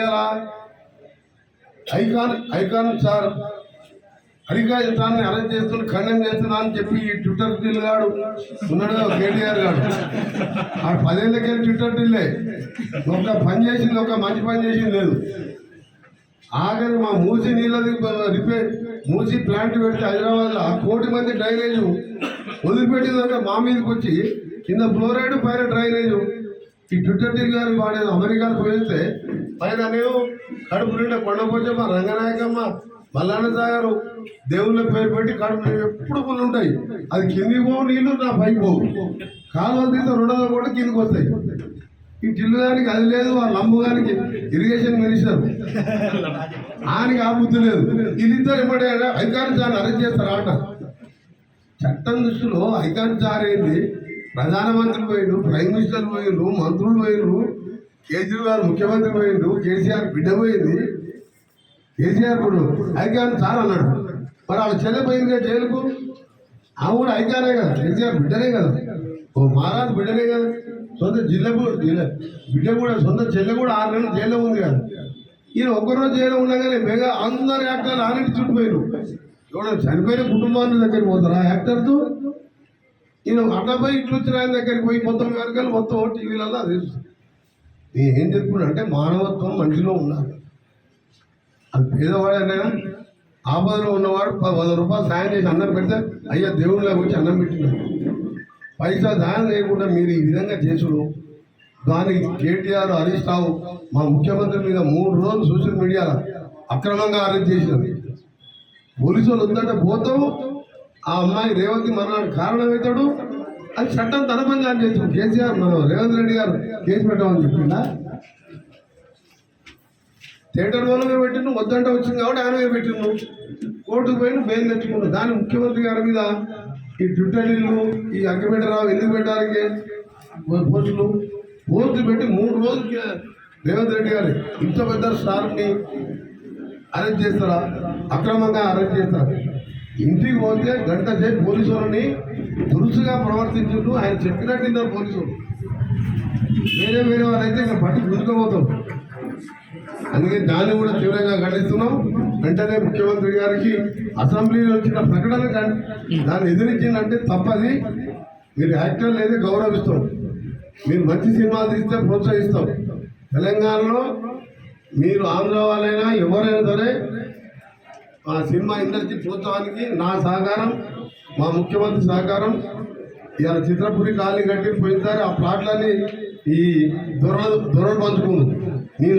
మీడియాలా icon icon sir Harika యుద్ధాన్ని arrest చేస్తున్న ఖండం చేస్తున్నా అని చెప్పి ఈ ట్విట్టర్ టిల్ గాడు ఉన్నాడు కేటీఆర్ గాడు. ఆ పదేళ్ళకి ట్విట్టర్ టిల్లే ఒక పని చేసింది ఒక మంచి పని చేసింది లేదు. ఆఖరి మా మూసి నీళ్ళది రిపేర్ మూసి ప్లాంట్ పెడితే హైదరాబాద్లో ఆ కోటి మంది డ్రైనేజ్ వదిలిపెట్టిందంటే మా మీదకి వచ్చి కింద ఫ్లోరైడ్ పైన డ్రైనేజ్ ఈ ట్విట్టర్ గారు వాడేది అమెరికాకు పోయితే పైన నేను కడుపు నిండా కొండపోచమ్మ రంగనాయకమ్మ మల్లన్న సాగరు దేవుళ్ళ పేరు పెట్టి కడుపు ఎప్పుడు పుల్లు ఉంటాయి. అది కింది పోవు నీళ్ళు నా పై పోవు. కాలువలు తీస్తే రుణాలు కూడా కిందికి వస్తాయి. ఈ టిల్లు గారికి అది లేదు ఆ లంబు గారికి ఇరిగేషన్ మినిస్టర్ ఆయనకి ఆ బుద్ధి లేదు. వీళ్ళిద్దరు ఎమ్మడే ఐకాన్ సార్ అరెస్ట్ చేస్తారు? ఆట చట్టం దృష్టిలో ఐకాన్ సార్ ఏంది? ప్రధానమంత్రి పోయిండు ప్రైమ్ మినిస్టర్ పోయిండ్రు మంత్రులు పోయిండ్రు కేజ్రీవాల్ ముఖ్యమంత్రి పోయిండు కేసీఆర్ బిడ్డ పోయింది. కేసీఆర్ కూడా అధికారి సార్ అన్నాడు. మరి వాళ్ళ చెల్లె పోయింది కదా జైలుకు? ఆమె కూడా అధికారే కదా కేసీఆర్ బిడ్డనే కదా. ఓ మహారాజు బిడ్డనే కదా. సొంత జిల్లా కూడా జిల్లా బిడ్డ కూడా సొంత చెల్లె కూడా ఆరు నెలలు జైల్లో ఉంది కదా. ఈయన ఒక్కరోజు జైల్లో ఉండగానే మెగా అందరు యాక్టర్లు ఆరింటి చుట్టుపోయారు ఎవడో చనిపోయిన కుటుంబాల దగ్గర పోతారా యాక్టర్తో ఈయన అట్లా పోయి ఇట్లు వచ్చిన ఆయన దగ్గరికి పోయి మొత్తం వెనకాల మొత్తం టీవీలలో అది నేను ఏం చెప్పుకున్నా అంటే మానవత్వం మనిషిలో ఉండాలి. అది పేదవాడైనా ఆపదలో ఉన్నవాడు పది వంద రూపాయలు సాయం చేసి అన్నం పెడితే అయ్యా దేవుళ్ళకి వచ్చి అన్నం పెట్టినాడు పైసా దానం లేకుండా మీరు ఈ విధంగా చేసుడు. దానికి కేటీఆర్ హరీష్ రావు మా ముఖ్యమంత్రి మీద మూడు రోజులు సోషల్ మీడియాలో అక్రమంగా అరెస్ట్ చేసినారు. పోలీసు వాళ్ళు వద్దంటే పోతావు ఆ అమ్మాయి రేవంత్ మరణానికి కారణం అవుతాడు అది చట్టం తన పని దాన్ని కేసీఆర్ మనం రేవంత్ రెడ్డి గారు కేసు పెట్టామని చెప్పిందా థియేటర్ వాళ్ళమే పెట్టిండు వద్దంట వచ్చింది కాబట్టి ఆయనమే పెట్టిండు. కోర్టుకు పోయిన బెయిల్ తెచ్చుకున్నాడు దాని ముఖ్యమంత్రి గారి మీద ఈ ట్విట్టర్లు ఈ అగ్గిపెట్టరావు ఎందుకు పెట్టడానికి పోస్టులు. పోస్టులు పెట్టి మూడు రోజులకి రేవంత్ రెడ్డి గారు ఇంత పెద్ద స్టార్ని అరెస్ట్ చేస్తారా? అక్రమంగా అరెస్ట్ చేస్తారా? ఇంటికి పోతే గంట సేపు పోలీసు వాళ్ళని దురుసుగా ప్రవర్తించుంటూ ఆయన చెప్పినట్టు విన్నారు పోలీసు. వేరే వేరే వాళ్ళైతే ఇంకా పట్టి గుంజుకోబోతాం అందుకే దాన్ని కూడా తీవ్రంగా ఖండిస్తున్నాం. వెంటనే ముఖ్యమంత్రి గారికి అసెంబ్లీలో వచ్చిన ప్రకటన దాన్ని ఎదిరించిందంటే తప్పది. మీరు యాక్టర్లు అయితే గౌరవిస్తాం. మీరు మంచి సినిమాలు తీస్తే ప్రోత్సహిస్తాం. తెలంగాణలో మీరు ఆంధ్ర వాళ్ళైనా ఎవరైనా సరే ఆ సినిమా ఇండస్ట్రీ ప్రోత్సాహానికి నా సహకారం మా ముఖ్యమంత్రి సహకారం ఇవాళ చిత్రపురి కాలనీ కట్టి పోయినసారి ఆ ప్లాట్లన్నీ ఈ దొరలు దొరలు పంచుకుంది నేను